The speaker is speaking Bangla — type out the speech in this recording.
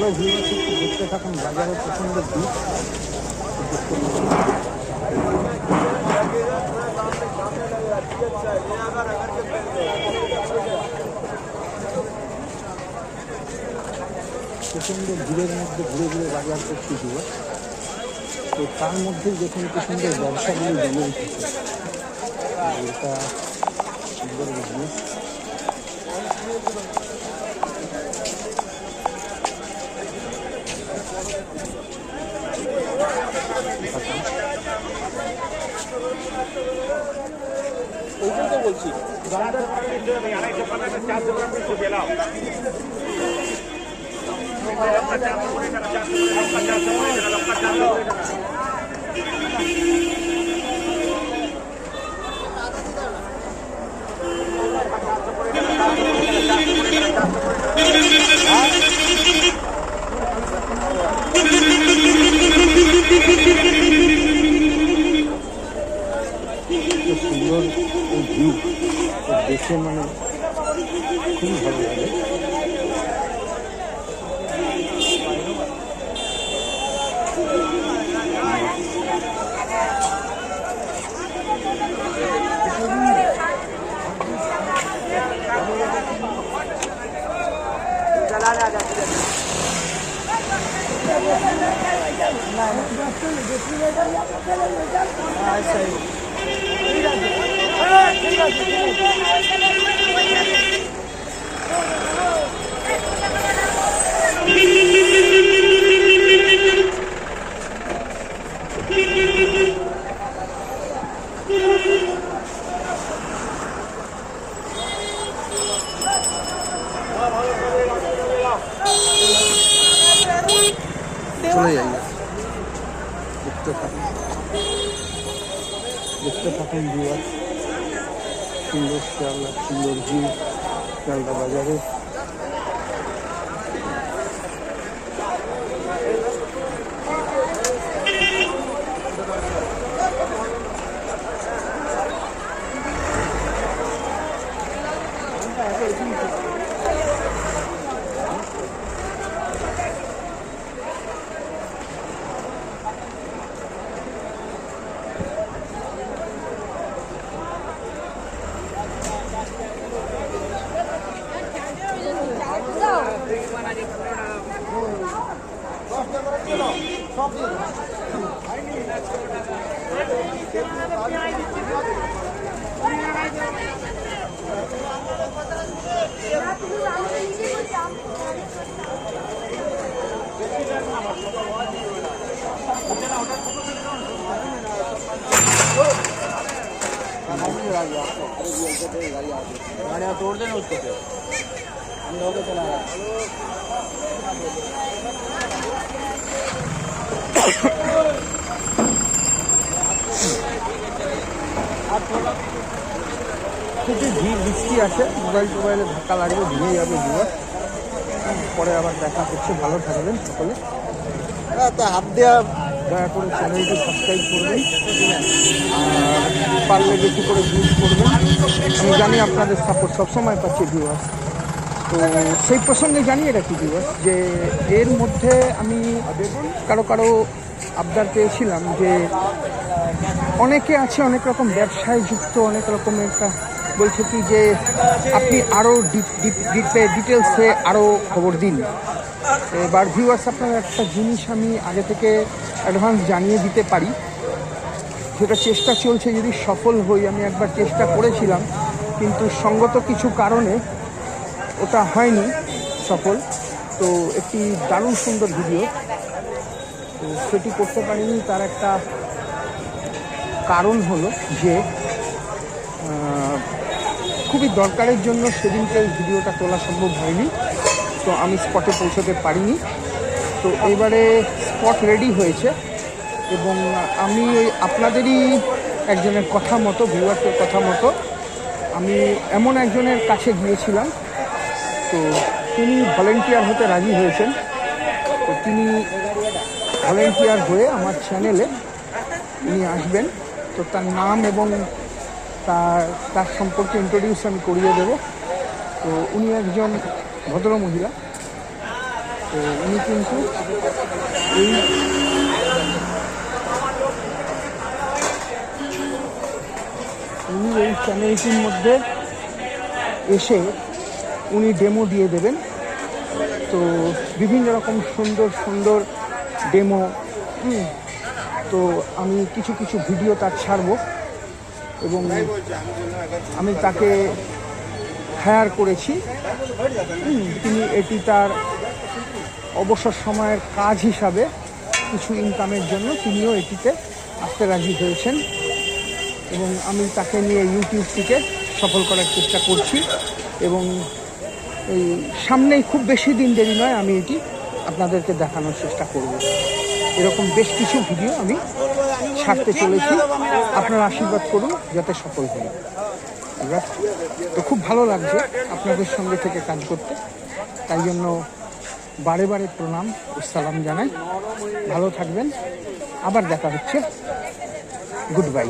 হ্যালো ভিউয়ার্স একটু দেখতে থাকুন বাজারে প্রচণ্ড ভিড়। প্রচণ্ড ভিড়ের মধ্যে ঘুরে ঘুরে বাজার করছি ভিউয়ার্স তো তার মধ্যেই দেখুন কি সুন্দর ব্যবসাগুলি বেড়ে উঠেছে। এটা সুন্দর বিজনেস বলছি। এত ভিউ দেখে মানে খুবই ভালো লাগে চলে যাই। দেখতে থাকুন। দেখতে থাকুন ভিউয়ার সুন্দর শিয়ালদা সুন্দর ভিউ শিয়ালদা বাজারে गाड़ियाँ तोड़ देना उसको फिर हम लोग चला रहा है খুবই ভিড় বৃষ্টি আছে মোবাইল টোবাইলে ধাক্কা লাগবে ভিড়ে যাবে ভিউয়ার পরে আবার দেখা করছে ভালো থাকবেন সকলে तो हाथ दिया দয়া করে চ্যানেলটি সাবস্ক্রাইব করবেন। আর পারলে বেশি করে ভিউজ করবেন। আমি জানি আপনাদের সাপোর্ট সবসময় পাচ্ছি ভিউয়ার্স তো সেই প্রসঙ্গে জানিয়ে রাখি ভিউয়ার্স যে এর মধ্যে আমি কারও কারও আবদার পেয়েছিলাম যে অনেকে আছে, অনেক রকম ব্যবসায় যুক্ত, অনেক রকমের বলছে কি যে আপনি আরও ডিপ ডিপ ডিপে ডিটেলসে আরও খবর দিন। এবার ভিউয়ার্স আপনার একটা জিনিস আমি আগে থেকে অ্যাডভান্স জানিয়ে দিতে পারি। সেটা চেষ্টা চলছে, যদি সফল হই, আমি একবার চেষ্টা করেছিলাম, কিন্তু সঙ্গত কিছু কারণে ওটা হয়নি সফল। তো একটি দারুণ সুন্দর ভিডিও তো সেটি করতে পারিনি, তার একটা কারণ হলো যে খুবই দরকারের জন্য সেদিনকে ভিডিওটা তোলা সম্ভব হয়নি। তো আমি স্পটে পৌঁছতে পারিনি। তো এবারে স্পট রেডি হয়েছে এবং আমি ওই আপনাদেরই একজনের কথা মতো ভিউয়ার্সের কথা মতো, আমি এমন একজনের কাছে গিয়েছিলাম। তো তিনি ভলেন্টিয়ার হতে রাজি হয়েছেন। তো তিনি ভলেন্টিয়ার হয়ে আমার চ্যানেলে উনি আসবেন। তো তার নাম এবং তার তার সম্পর্কে ইন্ট্রোডিউস আমি করিয়ে দেব। তো উনি একজন ভদ্র মহিলা তো উনি কিন্তু এই উনি এই চ্যানেলটির মধ্যে এসে উনি ডেমো দিয়ে দেবেন। তো বিভিন্ন রকম সুন্দর সুন্দর ডেমো তো আমি কিছু কিছু ভিডিও তার ছাড়বো। এবং আমি তাকে হায়ার করেছি। তিনি এটি তার অবসর সময়ের কাজ হিসাবে কিছু ইনকামের জন্য তিনিও এটিতে আসতে রাজি হয়েছেন। এবং আমি তাকে নিয়ে ইউটিউবটিকে সফল করার চেষ্টা করছি। এবং এই সামনেই খুব বেশি দিন দেরি নয়, আমি এটি আপনাদেরকে দেখানোর চেষ্টা করব। এরকম বেশ কিছু ভিডিও আমি ছাড়তে চলেছি। আপনারা আশীর্বাদ করুন, যাতে সফল হই। তো খুব ভালো লাগছে আপনাদের সঙ্গে থেকে কাজ করতে। তাই জন্য বারে বারে প্রণাম ও সালাম জানাই। ভালো থাকবেন। আবার দেখা হচ্ছে। Good bye